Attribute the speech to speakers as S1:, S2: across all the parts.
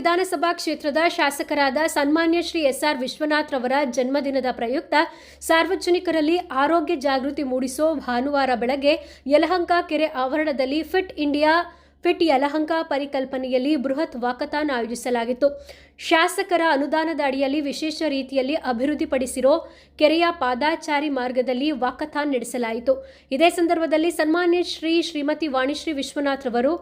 S1: ವಿಧಾನಸಭಾ ಕ್ಷೇತ್ರದ ಶಾಸಕರಾದ ಸನ್ಮಾನ್ಯ ಶ್ರೀ ಎಸ್ಆರ್ ವಿಶ್ವನಾಥ್ ರವರ ಜನ್ಮದಿನದ ಪ್ರಯುಕ್ತ ಸಾರ್ವಜನಿಕರಲ್ಲಿ ಆರೋಗ್ಯ ಜಾಗೃತಿ ಮೂಡಿಸೋ ಭಾನುವಾರ ಬೆಳಗ್ಗೆ ಯಲಹಂಕ ಕೆರೆ ಆವರಣದಲ್ಲಿ ಫಿಟ್ ಇಂಡಿಯಾ ಫಿಟ್ ಯಲಹಂಕ ಪರಿಕಲ್ಪನೆಯಲ್ಲಿ ಬೃಹತ್ ವಾಕಥಾನ್ ಆಯೋಜಿಸಲಾಗಿತ್ತು. ಶಾಸಕರ ಅನುದಾನದ ಅಡಿಯಲ್ಲಿ ವಿಶೇಷ ರೀತಿಯಲ್ಲಿ ಅಭಿವೃದ್ಧಿಪಡಿಸಿರೋ ಕೆರೆಯ ಪಾದಾಚಾರಿ ಮಾರ್ಗದಲ್ಲಿ ವಾಕಥಾನ್ ನಡೆಸಲಾಯಿತು. ಇದೇ ಸಂದರ್ಭದಲ್ಲಿ ಸನ್ಮಾನ್ಯ ಶ್ರೀ ಶ್ರೀಮತಿ ವಾಣಿಶ್ರೀ ವಿಶ್ವನಾಥ್ ರವರು,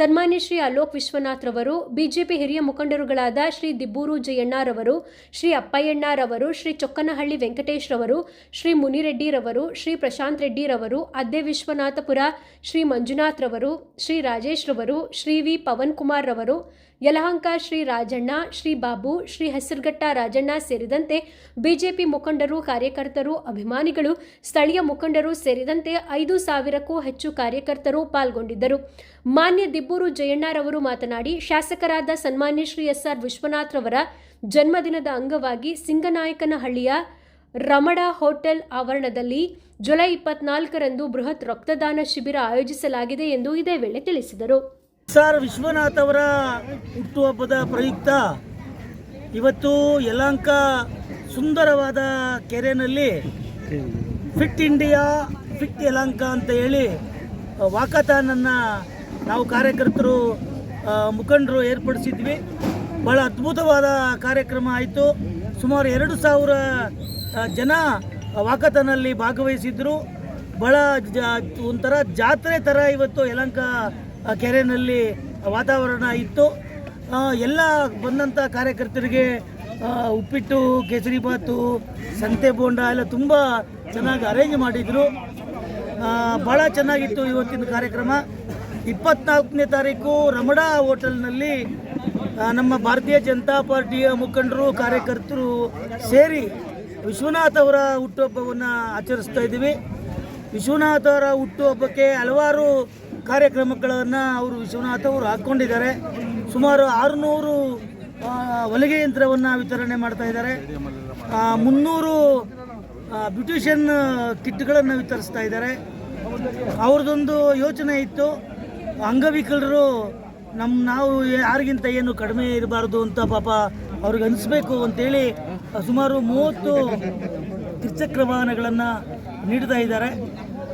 S1: ಸನ್ಮಾನ್ಯ ಶ್ರೀ ಅಲೋಕ್ ವಿಶ್ವನಾಥ್ ರವರು, ಬಿಜೆಪಿ ಹಿರಿಯ ಮುಖಂಡರುಗಳಾದ ಶ್ರೀ ದಿಬ್ಬೂರು ಜಯಣ್ಣರವರು ಶ್ರೀ ಅಪ್ಪಯ್ಯಣ್ಣರವರು ಶ್ರೀ ಚೊಕ್ಕನಹಳ್ಳಿ ವೆಂಕಟೇಶ್ ರವರು, ಶ್ರೀ ಮುನಿರೆಡ್ಡಿರವರು ಶ್ರೀ ಪ್ರಶಾಂತ್ ರೆಡ್ಡಿರವರು ಅದ್ದೆ ವಿಶ್ವನಾಥಪುರ ಶ್ರೀ ಮಂಜುನಾಥ್ ರವರು, ಶ್ರೀ ರಾಜೇಶ್ ರವರು ಶ್ರೀ ವಿ ಪವನ್ ಕುಮಾರ್ ರವರು ಯಲಹಂಕ ಶ್ರೀ ರಾಜಣ್ಣ, ಶ್ರೀ ಬಾಬು, ಶ್ರೀ ಹೆಸರುಘಟ್ಟ ರಾಜಣ್ಣ ಸೇರಿದಂತೆ ಬಿಜೆಪಿ ಮುಖಂಡರು, ಕಾರ್ಯಕರ್ತರು, ಅಭಿಮಾನಿಗಳು, ಸ್ಥಳೀಯ ಮುಖಂಡರು ಸೇರಿದಂತೆ ಐದು ಸಾವಿರಕ್ಕೂ ಹೆಚ್ಚು ಕಾರ್ಯಕರ್ತರು ಪಾಲ್ಗೊಂಡಿದ್ದರು. ಮಾನ್ಯ ದಿಬ್ಬೂರು ಜಯಣ್ಣರವರು ಮಾತನಾಡಿ, ಶಾಸಕರಾದ ಸನ್ಮಾನ್ಯ ಶ್ರೀ ಎಸ್ ಆರ್ ವಿಶ್ವನಾಥ್ ರವರ ಜನ್ಮದಿನದ ಅಂಗವಾಗಿ ಸಿಂಗನಾಯಕನಹಳ್ಳಿಯ ರಮಣ ಹೋಟೆಲ್ ಆವರಣದಲ್ಲಿ ಜುಲೈ ಇಪ್ಪತ್ನಾಲ್ಕರಂದು ಬೃಹತ್ ರಕ್ತದಾನ ಶಿಬಿರ ಆಯೋಜಿಸಲಾಗಿದೆ ಎಂದು ಇದೇ ವೇಳೆ ತಿಳಿಸಿದರು.
S2: ಸರ್, ವಿಶ್ವನಾಥ್ ಅವರ ಹುಟ್ಟುಹಬ್ಬದ ಪ್ರಯುಕ್ತ ಇವತ್ತು ಯಲಾಂಕ ಸುಂದರವಾದ ಕೆರೆಯಲ್ಲಿ ಫಿಟ್ ಇಂಡಿಯಾ, ಫಿಟ್ ಯಲಾಂಕ ಅಂತ ಹೇಳಿ ವಾಕತಾನನ್ನು ನಾವು ಕಾರ್ಯಕರ್ತರು ಮುಖಂಡರು ಏರ್ಪಡಿಸಿದ್ವಿ. ಭಾಳ ಅದ್ಭುತವಾದ ಕಾರ್ಯಕ್ರಮ ಆಯಿತು. ಸುಮಾರು ಎರಡು ಸಾವಿರ ಜನ ವಾಕತನಲ್ಲಿ ಭಾಗವಹಿಸಿದ್ರು. ಭಾಳ ಜ, ಒಂಥರ ಜಾತ್ರೆ ಥರ ಇವತ್ತು ಯಲಂಕ ಕೆರೆಯಲ್ಲಿ ವಾತಾವರಣ ಇತ್ತು. ಎಲ್ಲ ಬಂದಂಥ ಕಾರ್ಯಕರ್ತರಿಗೆ ಉಪ್ಪಿಟ್ಟು ಕೇಸರಿಬಾತು ಸಂತೆ ಬೋಂಡ ಎಲ್ಲ ತುಂಬ ಚೆನ್ನಾಗಿ ಅರೇಂಜ್ ಮಾಡಿದರು. ಭಾಳ ಚೆನ್ನಾಗಿತ್ತು ಇವತ್ತಿನ ಕಾರ್ಯಕ್ರಮ. ಇಪ್ಪತ್ನಾಲ್ಕನೇ ತಾರೀಕು ರಮಡಾ ಹೋಟೆಲ್ನಲ್ಲಿ ನಮ್ಮ ಭಾರತೀಯ ಜನತಾ ಪಾರ್ಟಿಯ ಮುಖಂಡರು, ಕಾರ್ಯಕರ್ತರು ಸೇರಿ ವಿಶ್ವನಾಥ್ ಅವರ ಹುಟ್ಟುಹಬ್ಬವನ್ನು ಆಚರಿಸ್ತಾ ಇದ್ದೀವಿ. ವಿಶ್ವನಾಥ್ ಅವರ ಹುಟ್ಟುಹಬ್ಬಕ್ಕೆ ಹಲವಾರು ಕಾರ್ಯಕ್ರಮಗಳನ್ನು ಅವರು ವಿಶ್ವನಾಥ್ ಅವರು ಹಾಕ್ಕೊಂಡಿದ್ದಾರೆ. ಸುಮಾರು ಆರುನೂರು ಹೊಲಿಗೆ ಯಂತ್ರವನ್ನು ವಿತರಣೆ ಮಾಡ್ತಾ ಇದ್ದಾರೆ. ಮುನ್ನೂರು ಬ್ಯೂಟಿಷಿಯನ್ ಕಿಟ್ಗಳನ್ನು ವಿತರಿಸ್ತಾ ಇದ್ದಾರೆ. ಅವ್ರದ್ದೊಂದು ಯೋಚನೆ ಇತ್ತು, ಅಂಗವಿಕಲರು ನಮ್ಮ ನಾವು ಯಾರಿಗಿಂತ ಏನು ಕಡಿಮೆ ಇರಬಾರ್ದು ಅಂತ ಪಾಪ ಅವ್ರಿಗೆ ಅನಿಸ್ಬೇಕು ಅಂತೇಳಿ ಸುಮಾರು ಮೂವತ್ತು ತ್ರಿಚಕ್ರ ವಾಹನಗಳನ್ನು ನೀಡ್ತಾ ಇದ್ದಾರೆ.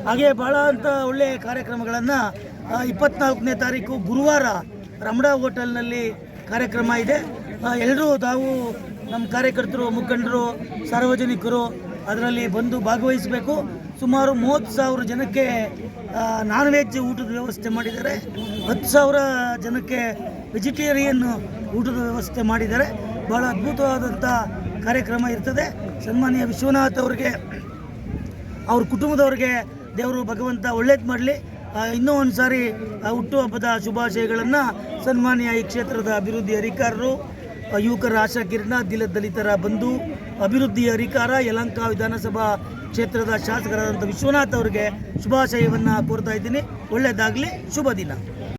S2: ಹಾಗೆ ಭಾಳ ಅಂತ ಒಳ್ಳೆಯ ಕಾರ್ಯಕ್ರಮಗಳನ್ನು ಇಪ್ಪತ್ನಾಲ್ಕನೇ ತಾರೀಕು ಗುರುವಾರ ರಮಡಾ ಹೋಟೆಲ್ನಲ್ಲಿ ಕಾರ್ಯಕ್ರಮ ಇದೆ. ಎಲ್ಲರೂ ತಾವು ನಮ್ಮ ಕಾರ್ಯಕರ್ತರು, ಮುಖಂಡರು, ಸಾರ್ವಜನಿಕರು ಅದರಲ್ಲಿ ಬಂದು ಭಾಗವಹಿಸಬೇಕು. ಸುಮಾರು ಮೂವತ್ತು ಸಾವಿರ ಜನಕ್ಕೆ ನಾನ್ ವೆಜ್ ಊಟದ ವ್ಯವಸ್ಥೆ ಮಾಡಿದ್ದಾರೆ. ಹತ್ತು ಸಾವಿರ ಜನಕ್ಕೆ ವೆಜಿಟೇರಿಯನ್ ಊಟದ ವ್ಯವಸ್ಥೆ ಮಾಡಿದ್ದಾರೆ. ಭಾಳ ಅದ್ಭುತವಾದಂಥ ಕಾರ್ಯಕ್ರಮ ಇರ್ತದೆ. ಸನ್ಮಾನ್ಯ ವಿಶ್ವನಾಥ್ ಅವರಿಗೆ, ಅವ್ರ ಕುಟುಂಬದವ್ರಿಗೆ ದೇವರು ಭಗವಂತ ಒಳ್ಳೇದು ಮಾಡಲಿ. ಇನ್ನೂ ಒಂದು ಸಾರಿ ಹುಟ್ಟುಹಬ್ಬದ ಶುಭಾಶಯಗಳನ್ನು ಸನ್ಮಾನ್ಯ ಈ ಕ್ಷೇತ್ರದ ಅಭಿವೃದ್ಧಿ ಅಧಿಕಾರರು ಯುವಕರ ಆಶಾ ಕಿರಣ ದಿಲ ದಲಿತರ ಬಂಧು, ಅಭಿವೃದ್ಧಿ ಅಧಿಕಾರ, ಯಲಂಕ ವಿಧಾನಸಭಾ ಕ್ಷೇತ್ರದ ಶಾಸಕರಾದಂಥ ವಿಶ್ವನಾಥ್ ಅವರಿಗೆ ಶುಭಾಶಯವನ್ನು ಕೋರ್ತಾ ಇದ್ದೀನಿ. ಒಳ್ಳೆಯದಾಗಲಿ ಶುಭ ದಿನ.